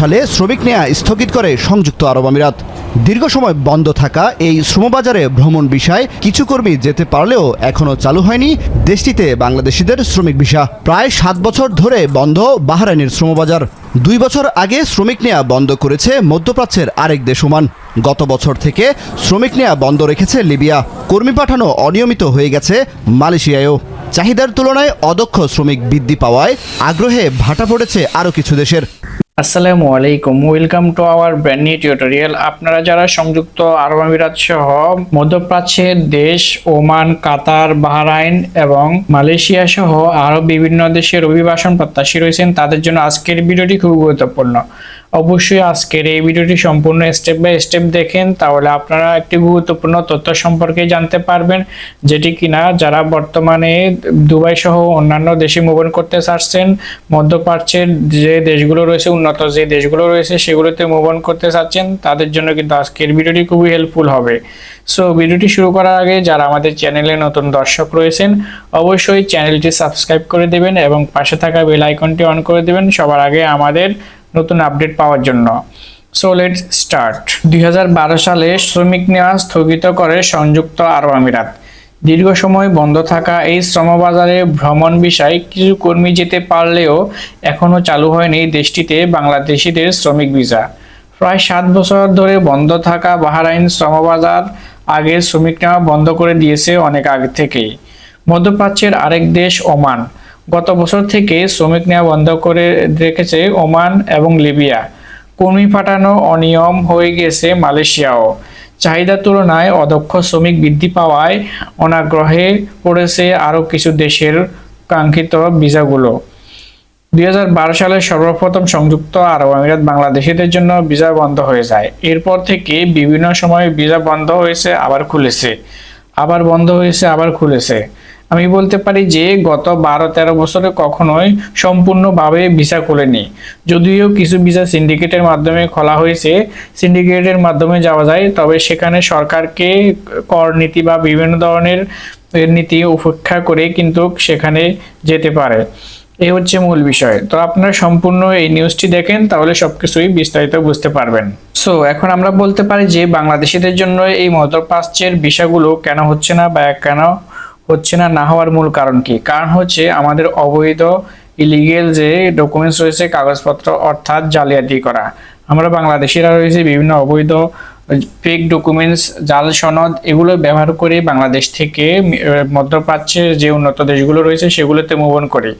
সালে শ্রমিক নেয়া স্থগিত করে সংযুক্ত আরব আমিরাত। দীর্ঘ সময় বন্ধ থাকা এই শ্রমবাজারে ভ্রমণ বিষয় কিছু কর্মী যেতে পারলেও এখনও চালু হয়নি দেশটিতে বাংলাদেশিদের শ্রমিক ভিসা। প্রায় সাত বছর ধরে বন্ধ বাহরাইনের শ্রমবাজার। দুই বছর আগে শ্রমিক নেয়া বন্ধ করেছে মধ্যপ্রাচ্যের আরেক দেশ ওমান। গত বছর থেকে শ্রমিক নেয়া বন্ধ রেখেছে লিবিয়া। কর্মী পাঠানো অনিয়মিত হয়ে গেছে মালয়েশিয়ায়ও। চাহিদার তুলনায় অদক্ষ শ্রমিক বৃদ্ধি পাওয়ায় আগ্রহে ভাটা পড়েছে আরও কিছু দেশের। আসসালামু আলাইকুম। Welcome to our brand new tutorial আপনারা যারা সংযুক্ত আরব আমিরাত সহ মধ্যপ্রাচ্যের দেশ, ওমান, কাতার, বাহরাইন এবং মালয়েশিয়া সহ আরও বিভিন্ন দেশের অভিবাসন প্রত্যাশী রয়েছেন, তাদের জন্য আজকের ভিডিওটি খুব গুরুত্বপূর্ণ। অবশ্যই আজকের এই ভিডিওটি সম্পূর্ণ স্টেপ বাই স্টেপ দেখেন, তাহলে আপনারা একটি গুরুত্বপূর্ণ তথ্য সম্পর্কে জানতে পারবেন, যেটি কিনা যারা বর্তমানে দুবাই সহ অন্যান্য দেশে মুভন করতে চাচ্ছেন, মধ্যপ্রাচ্যের যে দেশগুলো রয়েছে, উন্নত যে দেশগুলো রয়েছে, সেগুলোতে মুভ অন করতে চাচ্ছেন, তাদের জন্য কিন্তু আজকের ভিডিওটি খুবই হেল্পফুল হবে। সো ভিডিওটি শুরু করার আগে যারা আমাদের চ্যানেলে নতুন দর্শক রয়েছেন, অবশ্যই চ্যানেলটি সাবস্ক্রাইব করে দেবেন এবং পাশে থাকা বেল আইকনটি অন করে দেবেন, সবার আগে আমাদের নতুন আপডেট পাওয়ার জন্য। সো লেটস স্টার্ট দুই হাজার বারো সালে শ্রমিক নেওয়া স্থগিত করে সংযুক্ত আরব আমিরাত। দীর্ঘ সময় বন্ধ থাকা এই শ্রমবাজারে ভ্রমণ বিষয়ে কিছু কর্মী যেতে পারলেও এখনও চালু হয়নি দেশটিতে বাংলাদেশিদের শ্রমিক ভিসা। প্রায় সাত বছর ধরে বন্ধ থাকা বাহারাইন শ্রমবাজার আগে শ্রমিক নেওয়া বন্ধ করে দিয়েছে অনেক আগে থেকেই। মধ্যপ্রাচ্যের আরেক দেশ ওমান। গত বছর থেকে শ্রমিক নেওয়া বন্ধ করে রেখেছে ওমান এবং লিবিয়া। কর্মী পাঠানো অনিয়ম হয়ে গেছে মালয়েশিয়াও। চাহিদার তুলনায় অদক্ষ শ্রমিক বৃদ্ধি পাওয়ায় অনাগ্রহে পড়েছে আরও কিছু দেশের কাঙ্ক্ষিত ভিসাগুলো। দুই হাজার বারো সালে সর্বপ্রথম সংযুক্ত আরব আমিরাত বাংলাদেশিদের জন্য ভিসা বন্ধ হয়ে যায়। এরপর থেকে বিভিন্ন সময়ে ভিসা বন্ধ হয়েছে, আবার খুলেছে। আবার বন্ধ হয়েছে, আবার খুলেছে। আমি বলতে পারি যে গত বারো তেরো বছরে কখনোই সম্পূর্ণভাবে ভিসা খোলেনি। যদিও কিছু ভিসা সিন্ডিকেটের মাধ্যমে খোলা হয়েছে, সিন্ডিকেটের মাধ্যমে যাওয়া যায়, তবে সেখানে সরকারকে কর নীতি বা বিভিন্ন ধরনের নীতি উপেক্ষা করে কিন্তু সেখানে যেতে পারে। এই হচ্ছে মূল বিষয়। তো আপনারা সম্পূর্ণ এই নিউজটি দেখেন, তাহলে সবকিছুই বিস্তারিত বুঝতে পারবেন। সো এখন আমরা বলতে পারি যে বাংলাদেশিদের জন্য এই মধ্যপ্রাচ্যের বিষয়গুলো কেন হচ্ছে না বা কেন হচ্ছে না না হওয়ার মূল কারণ কি? কারণ হচ্ছে আমাদের অবৈধ ইলিগেল যে ডকুমেন্টস রয়েছে, কাগজপত্র অর্থাৎ জালিয়াতি করা। আমরা বাংলাদেশিরা রয়েছে, বিভিন্ন অবৈধ ফেক ডকুমেন্টস জাল সনদ এগুলো ব্যবহার করে বাংলাদেশ থেকে মধ্যপ্রাচ্যের যে উন্নত দেশগুলো রয়েছে, সেগুলোতে মুভন করি।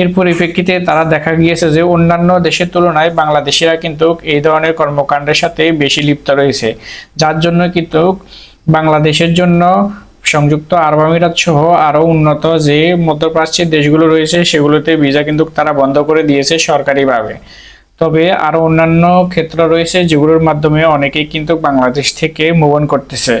এর পরিপ্রেক্ষিতে তারা দেখা গিয়েছে যে অন্যান্য দেশের তুলনায় বাংলাদেশিরা কিন্তু এই ধরনের কর্মকাণ্ডের সাথে বেশি লিপ্ত রয়েছে। যার জন্য কিন্তু বাংলাদেশের জন্য সংযুক্ত আরব আমিরাত সহ আরও উন্নত যে মধ্যপ্রাচ্যের দেশগুলো রয়েছে, সেগুলোতে ভিসা কিন্তু তারা বন্ধ করে দিয়েছে সরকারিভাবে। তবে আরও অন্যান্য ক্ষেত্র রয়েছে যেগুলোর মাধ্যমে অনেকেই কিন্তু বাংলাদেশ থেকে মুভন করতেছে।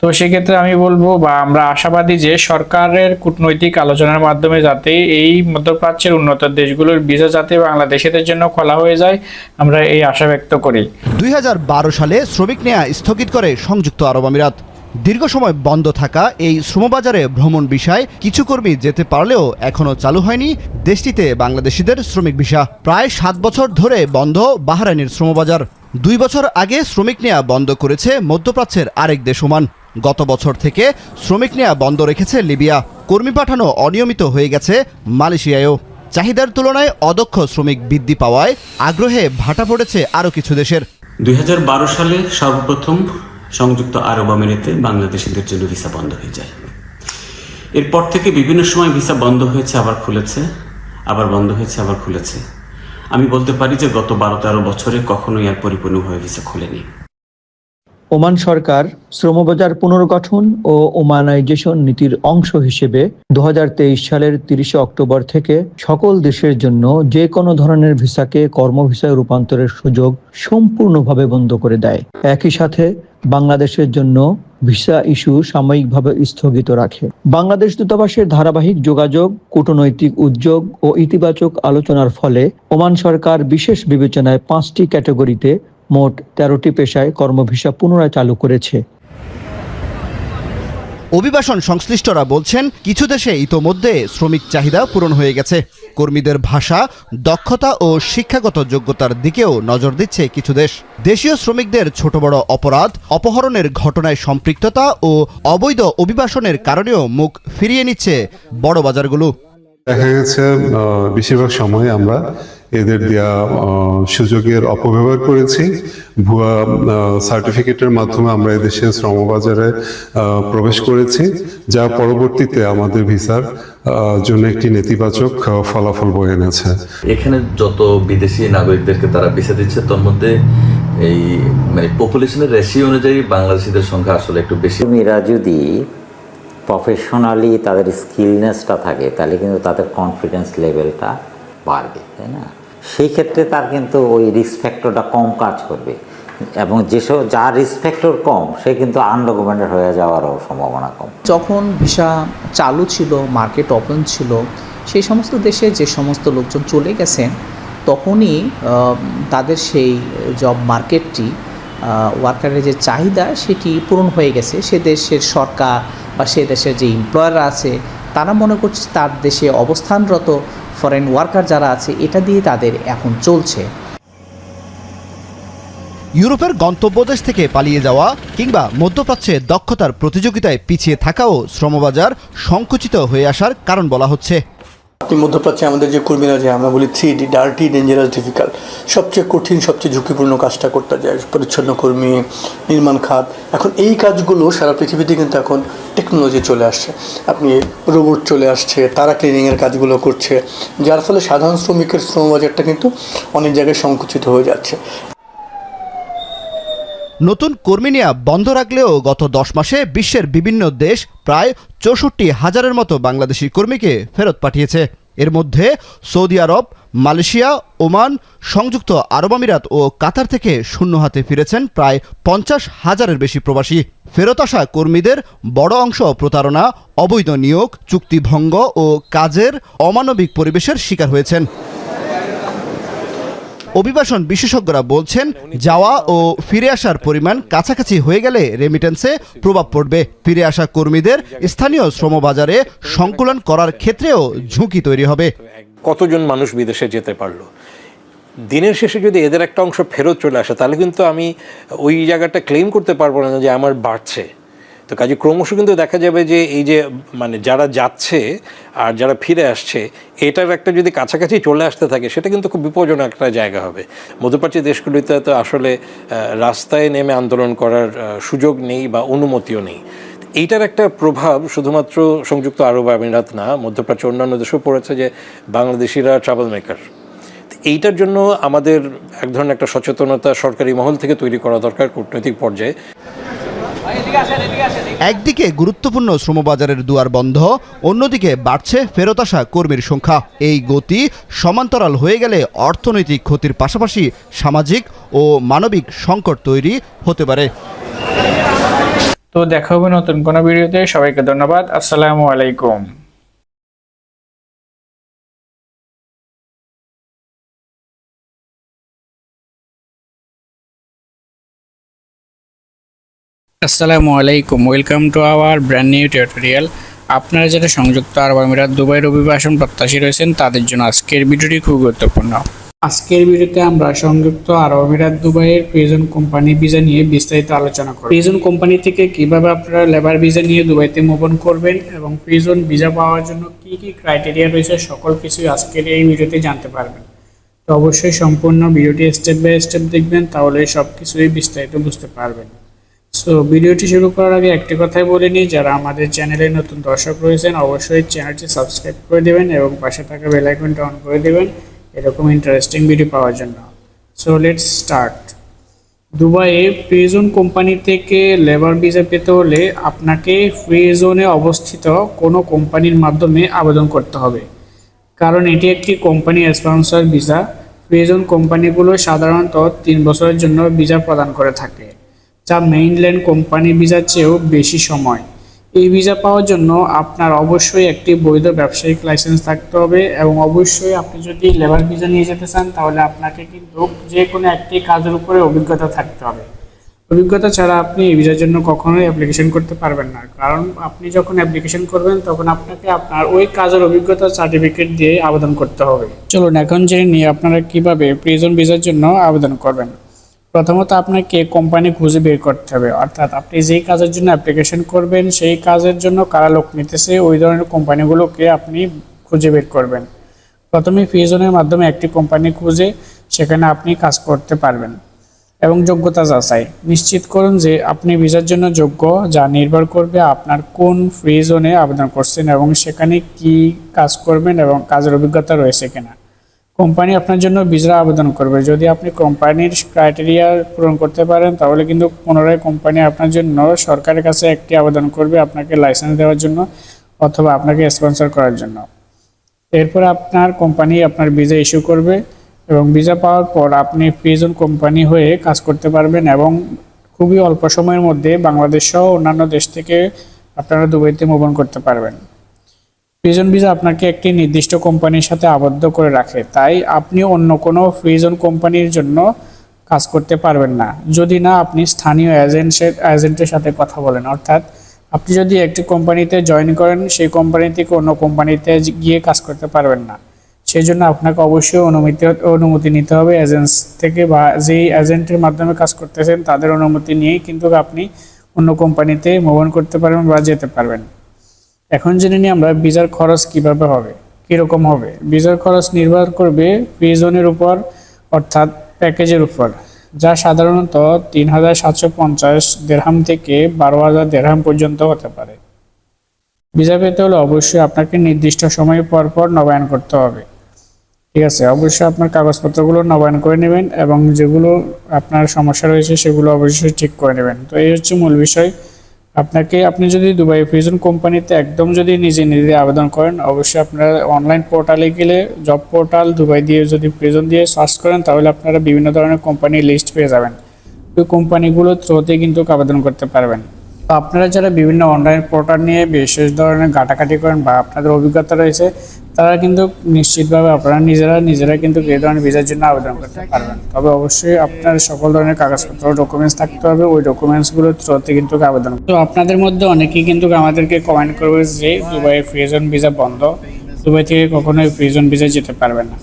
তো সেক্ষেত্রে আমি বলব বা আমরা আশাবাদী যে সরকারের কূটনৈতিক আলোচনার মাধ্যমে যাতে এই মধ্যপ্রাচ্যের উন্নত দেশগুলোর ভিসা যাতে বাংলাদেশিদের জন্য খোলা হয়ে যায়, আমরা এই আশা ব্যক্ত করি। দুই হাজার বারো সালে শ্রমিক নেয়া স্থগিত করে সংযুক্ত আরব আমিরাত। দীর্ঘ সময় বন্ধ থাকা এই শ্রমবাজারে ভ্রমণ বিষয় কিছু কর্মী যেতে পারলেও এখনও চালু হয়নি দেশটিতে বাংলাদেশিদের শ্রমিক ভিসা। প্রায় সাত বছর ধরে বন্ধ বাহরাইনের শ্রমবাজার। দুই বছর আগে শ্রমিক নেয়া বন্ধ করেছে মধ্যপ্রাচ্যের আরেক দেশ ওমান। গত বছর থেকে শ্রমিক নেয়া বন্ধ রেখেছে লিবিয়া। কর্মী পাঠানো অনিয়মিত হয়ে গেছে মালয়েশিয়ায়ও। চাহিদার তুলনায় অদক্ষ শ্রমিক বৃদ্ধি পাওয়ায় আগ্রহে ভাটা পড়েছে আরও কিছু দেশের। দুই হাজার বারো সালে সর্বপ্রথম সংযুক্ত আরব আমিরাতে বাংলাদেশিদের জন্য ভিসা বন্ধ হয়ে যায়। এরপর থেকে বিভিন্ন সময় ভিসা বন্ধ হয়েছে, আবার খুলেছে, আবার বন্ধ হয়েছে, আবার খুলেছে। আমি বলতে পারি যে গত বারো তেরো বছরে কখনোই আর পরিপূর্ণভাবে ভিসা খুলেনি। ওমান সরকার শ্রমবাজার পুনর্গঠন ও ওমানাইজেশন নীতির অংশ হিসেবে দুহাজার তেইশ সালের তিরিশে অক্টোবর থেকে সকল দেশের জন্য যে কোনো ধরনের ভিসাকে কর্মভিসায় রূপান্তরের সুযোগ সম্পূর্ণভাবে বন্ধ করে দেয়। একই সাথে বাংলাদেশের জন্য ভিসা ইস্যু সাময়িকভাবে স্থগিত রাখে। বাংলাদেশ দূতাবাসের ধারাবাহিক যোগাযোগ, কূটনৈতিক উদ্যোগ ও ইতিবাচক আলোচনার ফলে ওমান সরকার বিশেষ বিবেচনায় পাঁচটি ক্যাটাগরিতে মোট তেরোটি পেশায় কর্মভিসা পুনরায় চালু করেছে। অভিবাসন সংশ্লিষ্টরা বলছেন, কিছু দেশে ইতোমধ্যে শ্রমিক চাহিদা পূরণ হয়ে গেছে। কর্মীদের ভাষা, দক্ষতা ও শিক্ষাগত যোগ্যতার দিকেও নজর দিচ্ছে কিছু দেশ। দেশীয় শ্রমিকদের ছোট বড় অপরাধ, অপহরণের ঘটনায় সম্পৃক্ততা ও অবৈধ অভিবাসনের কারণেও মুখ ফিরিয়ে নিচ্ছে বড় বাজারগুলো। দেখা গেছে বেশিরভাগ সময় আমরা এদের দেওয়া সুযোগের অপব্যবহার করেছি। ভুয়া সার্টিফিকেটের মাধ্যমে আমরা এদেশে শ্রমবাজারে আহ, প্রবেশ করেছি যা পরবর্তীতে আমাদের ভিসার জন্য একটি নেতিবাচক ফলাফল বয়ে এনেছে। এখানে যত বিদেশি নাগরিকদেরকে তারা ভিসা দিচ্ছে তার মধ্যে এই মানে পপুলেশনের রেশিও অনুযায়ী বাংলাদেশিদের সংখ্যা আসলে একটু বেশি। কর্মীরা যদি প্রফেশনালি তাদের স্কিলনেসটা থাকে, তাহলে কিন্তু তাদের কনফিডেন্স লেভেলটা বাড়বে, তাই না? সেই ক্ষেত্রে তার কিন্তু ওই রিস্ক ফ্যাক্টরটা কম কাজ করবে এবং যেসব যার রিস্ক কম, সে কিন্তু আনডকুমেন্টেড হয়ে যাওয়ারও সম্ভাবনা কম। যখন ভিসা চালু ছিল মার্কেট ওপেন ছিল, সেই সমস্ত দেশে যে সমস্ত লোকজন চলে গেছেন, তখনই তাদের সেই জব মার্কেটটি ওয়ার্কারের যে চাহিদা, সেটি পূরণ হয়ে গেছে। সে দেশের সরকার বা সে দেশের যে এমপ্লয়াররা আছে, তারা মনে করছে তার দেশে অবস্থানরত ফরেন ওয়ার্কার যারা আছে, এটা দিয়ে তাদের এখন চলছে। ইউরোপের গন্তব্যদেশ থেকে পালিয়ে যাওয়া কিংবা মধ্যপ্রাচ্যে দক্ষতার প্রতিযোগিতায় পিছিয়ে থাকাও শ্রমবাজার সংকুচিত হয়ে আসার কারণ বলা হচ্ছে। আপনি মধ্যপ্রাচ্যে আমাদের যে কর্মীরা যে আমরা বলি three D dirty dangerous difficult সবচেয়ে কঠিন, সবচেয়ে ঝুঁকিপূর্ণ কাজটা করতে যায়, পরিচ্ছন্ন কর্মী, নির্মাণ খাত। এখন এই কাজগুলো সারা পৃথিবীতে কিন্তু এখন টেকনোলজি চলে আসছে। আপনি রোবট চলে আসছে, তারা ক্লিনিংয়ের কাজগুলো করছে, যার ফলে সাধারণ শ্রমিকের শ্রম বাজারটা কিন্তু অনেক জায়গায় সংকুচিত হয়ে যাচ্ছে। নতুন কর্মী নেওয়া বন্ধ রাখলেও গত দশ মাসে বিশ্বের বিভিন্ন দেশ প্রায় চৌষট্টি হাজারের মতো বাংলাদেশি কর্মীকে ফেরত পাঠিয়েছে। এর মধ্যে সৌদি আরব, মালয়েশিয়া, ওমান, সংযুক্ত আরব আমিরাত ও কাতার থেকে শূন্য হাতে ফিরেছেন প্রায় পঞ্চাশ হাজারের বেশি প্রবাসী। ফেরত আসা কর্মীদের বড় অংশ প্রতারণা, অবৈধ নিয়োগ চুক্তিভঙ্গ ও কাজের অমানবিক পরিবেশের শিকার হয়েছেন। অভিবাসন বিশেষজ্ঞরা বলছেন, যাওয়া ও ফিরে আসার পরিমাণ কাছাকাছি হয়ে গেলে রেমিটেন্সে প্রভাব পড়বে। ফিরে আসা কর্মীদের স্থানীয় শ্রমবাজারে সংকুলন করার ক্ষেত্রেও ঝুঁকি তৈরি হবে। কতজন মানুষ বিদেশে যেতে পারল? দিনের শেষে যদি এদের একটা অংশ ফেরত চলে আসে, তাহলে কিন্তু আমি ওই জায়গাটা ক্লেম করতে পারব না যে আমার বাড়ছে। তো কাজে ক্রমশ কিন্তু দেখা যাবে যে এই যে মানে যারা যাচ্ছে আর যারা ফিরে আসছে, এটার একটা যদি কাছাকাছি চলে আসতে থাকে, সেটা কিন্তু খুব বিপজ্জনক একটা জায়গা হবে। মধ্যপ্রাচ্য দেশগুলিতে তো আসলে রাস্তায় নেমে আন্দোলন করার সুযোগ নেই বা অনুমতিও নেই। এইটার একটা প্রভাব শুধুমাত্র সংযুক্ত আরব আমিরাত না, মধ্যপ্রাচ্য অন্যান্য দেশেও পড়েছে যে বাংলাদেশিরা ট্রাভেল মেকার এইটার জন্য আমাদের এক ধরনের একটা সচেতনতা সরকারি মহল থেকে তৈরি করা দরকার কূটনৈতিক পর্যায়ে। একদিকে গুরুত্বপূর্ণ শ্রমবাজারের দুয়ার বন্ধ অন্যদিকে বাড়ছে ফেরত আসা কর্মীর সংখ্যা। এই গতি সমান্তরাল হয়ে গেলে অর্থনৈতিক ক্ষতির পাশাপাশি সামাজিক ও মানবিক সংকট তৈরি হতে পারে। তো দেখা হবে নতুন কোনো ভিডিওতে। সবাইকে ধন্যবাদ। আসসালামু আলাইকুম। আসসালামু আলাইকুম। Welcome to our brand new tutorial আপনারা যারা সংযুক্ত আরব আমিরাত, দুবাইয়ের অভিবাসন প্রত্যাশী রয়েছেন, তাদের জন্য আজকের ভিডিওটি খুব গুরুত্বপূর্ণ। আজকের ভিডিওতে আমরা সংযুক্ত আরব আমিরাত, দুবাইয়ের প্রিজন কোম্পানি ভিসা নিয়ে বিস্তারিত আলোচনা করব। প্রিজন কোম্পানি থেকে কীভাবে আপনারা লেবার ভিসা নিয়ে দুবাইতে মুভন করবেন এবং প্রিজন ভিসা পাওয়ার জন্য কি কি ক্রাইটেরিয়া রয়েছে, সকল কিছুই আজকের এই ভিডিওতে জানতে পারবেন। তো অবশ্যই সম্পূর্ণ ভিডিওটি স্টেপ বাই স্টেপ দেখবেন, তাহলে সব কিছুই বিস্তারিত বুঝতে পারবেন। সো ভিডিওটি শুরু করার আগে একটি কথাই বলে নিই, যারা আমাদের চ্যানেলে নতুন দর্শক রয়েছেন, অবশ্যই চ্যানেলটি সাবস্ক্রাইব করে দেবেন এবং পাশে থাকা বেল অন করে দেবেন। এরকম ইন্টারেস্টিং ভিডিও পাওয়ার জন্য। সো লেটস স্টার্ট দুবাইয়ে ফ্রি জোন কোম্পানি থেকে লেবার ভিসা পেতে হলে আপনাকে ফ্রি জোনে অবস্থিত কোনো কোম্পানির মাধ্যমে আবেদন করতে হবে। কারণ এটি একটি company sponsor visa free zone কোম্পানিগুলো সাধারণত তিন বছরের জন্য ভিসা প্রদান করে থাকে। যা মেইনল্যান্ড কোম্পানি ভিসার চেয়েও বেশি সময়। এই ভিসা পাওয়ার জন্য আপনার অবশ্যই একটি বৈধ ব্যবসায়িক লাইসেন্স থাকতে হবে এবং অবশ্যই আপনি যদি লেবার ভিসা নিয়ে যেতে চান, তাহলে আপনাকে কিন্তু যে কোনো একটি কাজের উপরে অভিজ্ঞতা থাকতে হবে। অভিজ্ঞতা ছাড়া আপনি এই ভিসার জন্য কখনোই অ্যাপ্লিকেশন করতে পারবেন না। কারণ আপনি যখন অ্যাপ্লিকেশন করবেন, তখন আপনাকে আপনার ওই কাজের অভিজ্ঞতা সার্টিফিকেট দিয়ে আবেদন করতে হবে। চলুন, এখন জেনে নিয়ে আপনারা কীভাবে প্রিজন ভিসার জন্য আবেদন করবেন। প্রথমত আপনাকে কোম্পানি খুঁজে বের করতে হবে। অর্থাৎ আপনি যেই কাজের জন্য অ্যাপ্লিকেশন করবেন, সেই কাজের জন্য কারা লোক নিতেছে, ওই ধরনের কোম্পানিগুলোকে আপনি খুঁজে বের করবেন। প্রথমে ফিজনের মাধ্যমে একটি কোম্পানি খুঁজে, সেখানে আপনি কাজ করতে পারবেন। এবং যোগ্যতা যাচাই। নিশ্চিত করুন যে আপনি ভিসার জন্য যোগ্য, যা নির্ভর করবে আপনার কোন ফ্রি জোনে আবেদন করছেন এবং সেখানে কি কাজ করবেন এবং কাজের অভিজ্ঞতা রয়েছে কিনা। কোম্পানি আপনার জন্য ভিসা আবেদন করবে। যদি আপনি কোম্পানির ক্রাইটেরিয়া পূরণ করতে পারেন, তাহলে কিন্তু পুনরায় কোম্পানি আপনার জন্য সরকারের কাছে একটি আবেদন করবে আপনাকে লাইসেন্স দেওয়ার জন্য অথবা আপনাকে স্পন্সর করার জন্য। এরপর আপনার কোম্পানি আপনার ভিসা ইস্যু করবে এবং ভিসা পাওয়ার পর আপনি ফ্রিজন কোম্পানি হয়ে কাজ করতে পারবেন এবং খুবই অল্প সময়ের মধ্যে বাংলাদেশ সহ অন্যান্য দেশ থেকে আপনারা দুবাইতে মুভ অন করতে পারবেন। ফ্রিজন ভিসা আপনাকে একটি নির্দিষ্ট কোম্পানির সাথে আবদ্ধ করে রাখে, তাই আপনি অন্য কোনো ফ্রিজন কোম্পানির জন্য কাজ করতে পারবেন না। যদি না, আপনি স্থানীয় এজেন্টের এজেন্টের সাথে কথা বলেন। অর্থাৎ আপনি যদি একটি কোম্পানিতে জয়েন করেন, সেই কোম্পানি থেকে অন্য কোম্পানিতে গিয়ে কাজ করতে পারবেন না। সেই জন্য আপনাকে অবশ্যই অনুমতি অনুমতি নিতে হবে এজেন্স থেকে বা যেই এজেন্টের মাধ্যমে কাজ করতেছেন, তাদের অনুমতি নিয়েই কিন্তু আপনি অন্য কোম্পানিতে মুভ অন করতে পারবেন বা যেতে পারবেন। এখন জেনে নিই আমরা ভিসার খরচ কীভাবে হবে, কীরকম হবে। ভিসার খরচ নির্ভর করবে প্রিজনের উপর, অর্থাৎ প্যাকেজের উপর, যা সাধারণত তিন হাজার সাতশো পঞ্চাশ দেড়হাম থেকে বারো হাজার দেড়হাম পর্যন্ত হতে পারে। ভিসা পেতে হলে অবশ্যই আপনাকে নির্দিষ্ট সময় পর পর নবায়ন করতে হবে। ঠিক আছে, অবশ্যই আপনার কাগজপত্রগুলো নবায়ন করে নেবেন এবং যেগুলো আপনার সমস্যা রয়েছে সেগুলো অবশ্যই ঠিক করে নেবেন। তো এই হচ্ছে মূল বিষয়। আপনাকে, আপনি যদি দুবাই ফিউশন কোম্পানিতে একদম যদি নিজে নিজে আবেদন করেন, অবশ্যই আপনারা অনলাইন পোর্টালে গেলে জব পোর্টাল দুবাই দিয়ে যদি প্রিজন দিয়ে সার্চ করেন, তাহলে আপনারা বিভিন্ন ধরনের কোম্পানির লিস্ট পেয়ে যাবেন। ওই কোম্পানিগুলোর থ্রোতে কিন্তু আবেদন করতে পারবেন। আপনারা যারা বিভিন্ন অনলাইন পোর্টাল নিয়ে বিশেষ ধরনের ঘাটাঘাটি করেন বা আপনাদের অভিজ্ঞতা রয়েছে, তারা কিন্তু নিশ্চিতভাবে আপনারা নিজেরা নিজেরা কিন্তু এই ধরনের ভিসার জন্য আবেদন করতে পারবেন। তবে অবশ্যই আপনার সকল ধরনের কাগজপত্র ডকুমেন্টস থাকতে হবে, ওই ডকুমেন্টসগুলোর থ্রুতে কিন্তু আবেদন তো আপনাদের মধ্যে অনেকেই কিন্তু আমাদেরকে কমেন্ট করবে যে দুবাইয়ের ফ্রিজন ভিসা বন্ধ, দুবাই থেকে কখনোই ফ্রিজন ভিসা যেতে পারবে না।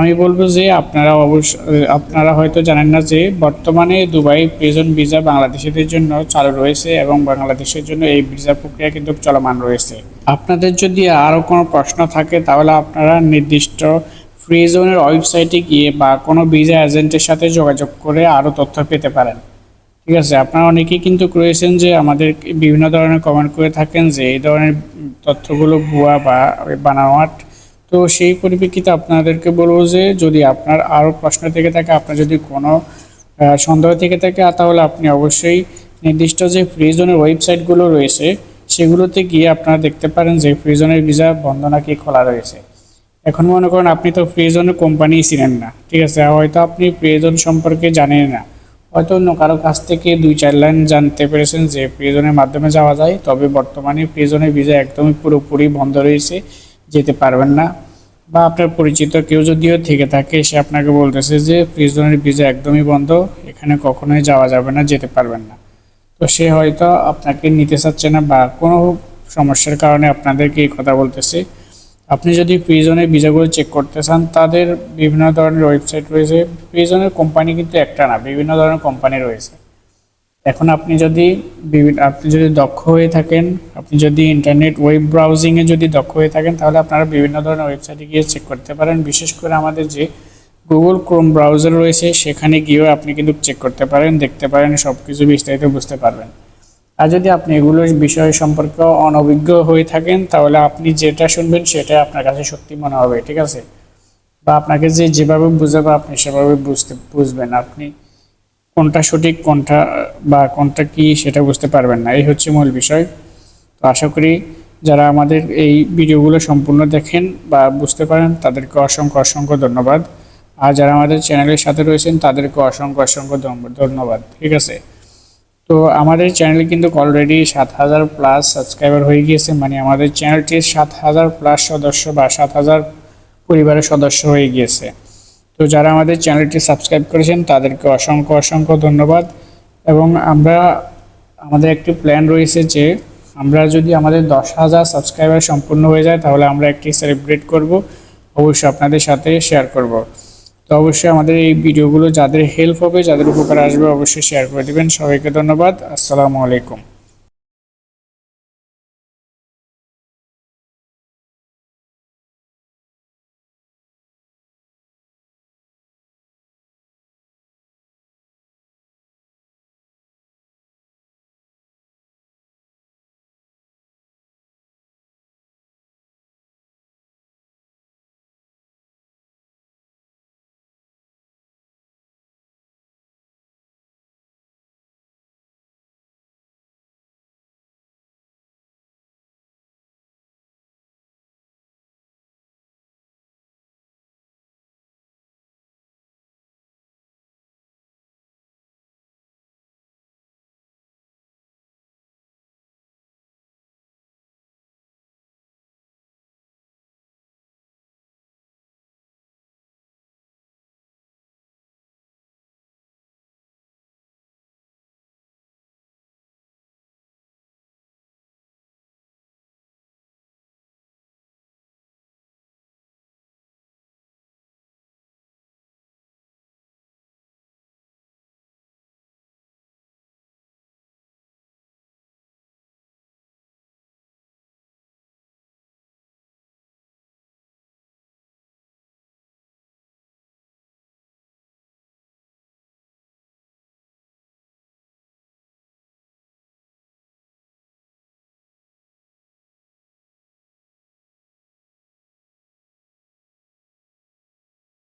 আমি বলব যে আপনারা অবশ্য আপনারা হয়তো জানেন না যে বর্তমানে দুবাই প্রিজন ভিসা বাংলাদেশিদের জন্য চালু রয়েছে এবং বাংলাদেশের জন্য এই ভিসা প্রক্রিয়া কিন্তু চলমান রয়েছে। আপনাদের যদি আরও কোনো প্রশ্ন থাকে, তাহলে আপনারা নির্দিষ্ট ফ্রি জোনের ওয়েবসাইটে গিয়ে বা কোনো ভিসা এজেন্টের সাথে যোগাযোগ করে আরও তথ্য পেতে পারেন। ঠিক আছে, আপনারা অনেকেই কিন্তু রয়েছেন যে আমাদের বিভিন্ন ধরনের কমেন্ট করে থাকেন যে এই ধরনের তথ্যগুলো ভুয়া বা বানাওয়াট তো সেই পরিপ্রেক্ষিতে আপনাদেরকে বলব যে যদি আপনার আরও প্রশ্ন থেকে থাকে, আপনার যদি কোনো সন্দেহ থেকে থাকে, তাহলে আপনি অবশ্যই নির্দিষ্ট যে ফ্রিজনের ওয়েবসাইটগুলো রয়েছে, সেগুলোতে গিয়ে আপনারা দেখতে পারেন যে ফ্রিজনের ভিসা বন্ধ নাকি খোলা রয়েছে। এখন মনে করেন আপনি তো ফ্রিজনের কোম্পানি চিনেন না, ঠিক আছে? হয়তো আপনি ফ্রিজন সম্পর্কে জানেন না। হয়তো অন্য কারও কাছ থেকে দুই, চার লাইন জানতে পেরেছেন যে প্রিজনের মাধ্যমে যাওয়া যায়, তবে বর্তমানে প্রিজনের ভিসা একদমই পুরোপুরি বন্ধ রয়েছে। যেতে পারবেন না। বা আপনার পরিচিত কেউ যদিও থেকে থাকে, সে আপনাকে বলতেছে যে প্রিজনের ভিসা একদমই বন্ধ, এখানে কখনোই যাওয়া যাবে না, যেতে পারবেন না। তো সে হয়তো আপনাকে নিতে চাচ্ছে না বা কোনো সমস্যার কারণে আপনাদেরকে এই কথা বলতেছে। আপনি যদি প্রিজনের ভিসাগুলো চেক করতে চান, তাদের বিভিন্ন ধরনের ওয়েবসাইট রয়েছে। প্রিজনের কোম্পানি কিন্তু একটা না, বিভিন্ন ধরনের কোম্পানি রয়েছে। এখন আপনি যদি বিভি- আপনি যদি দক্ষ হয়ে থাকেন, আপনি যদি ইন্টারনেট ওয়েব ব্রাউজিংয়ে যদি দক্ষ হয়ে থাকেন, তাহলে আপনারা বিভিন্ন ধরনের ওয়েবসাইটে গিয়ে চেক করতে পারেন। বিশেষ করে আমাদের যে গুগল ক্রোম ব্রাউজার রয়েছে, সেখানে গিয়েও আপনি কিন্তু চেক করতে পারেন, দেখতে পারেন সব কিছু বিস্তারিত বুঝতে পারবেন। আর যদি আপনি এগুলোর বিষয় সম্পর্কে অনভিজ্ঞ হয়ে থাকেন, তাহলে আপনি যেটা শুনবেন সেটা আপনার কাছে সত্যি মনে হবে, ঠিক আছে? বা আপনাকে যে যেভাবে বুঝাবে, আপনি সেভাবে বুঝতে, বুঝবেন। আপনি কোনটা সঠিক, কোনটা, বা কোনটা কি সেটা বুঝতে পারবেন না। এই হচ্ছে মূল বিষয়। তো আশা করি যারা আমাদের এই ভিডিওগুলো সম্পূর্ণ দেখেন বা বুঝতে পারেন, তাদেরকে অসংখ্য অসংখ্য ধন্যবাদ। আর যারা আমাদের চ্যানেলের সাথে রয়েছেন, তাদেরকে অসংখ্য অসংখ্য ধন্য- ধন্যবাদ। ঠিক আছে? তো আমাদের চ্যানেলে কিন্তু অলরেডি সাত হাজার প্লাস সাবস্ক্রাইবার হয়ে গিয়েছে। মানে আমাদের চ্যানেলটির সাত হাজার প্লাস সদস্য বা সাত হাজার পরিবারের সদস্য হয়ে গিয়েছে। তো যারা আমাদের চ্যানেলটি সাবস্ক্রাইব করেছেন, তাদেরকে অসংখ্য অসংখ্য ধন্যবাদ। এবং আমরা, আমাদের একটি প্ল্যান রয়েছে যে আমরা যদি আমাদের দশ হাজার সাবস্ক্রাইবার সম্পূর্ণ হয়ে যায়, তাহলে আমরা একটি সেলিব্রেট করব, অবশ্যই আপনাদের সাথে শেয়ার করব। তো অবশ্যই আমাদের এই ভিডিওগুলো যাদের হেল্প হবে, যাদের উপকার আসবে, অবশ্যই শেয়ার করে দিবেন। সবাইকে ধন্যবাদ। আসসালামু আলাইকুম।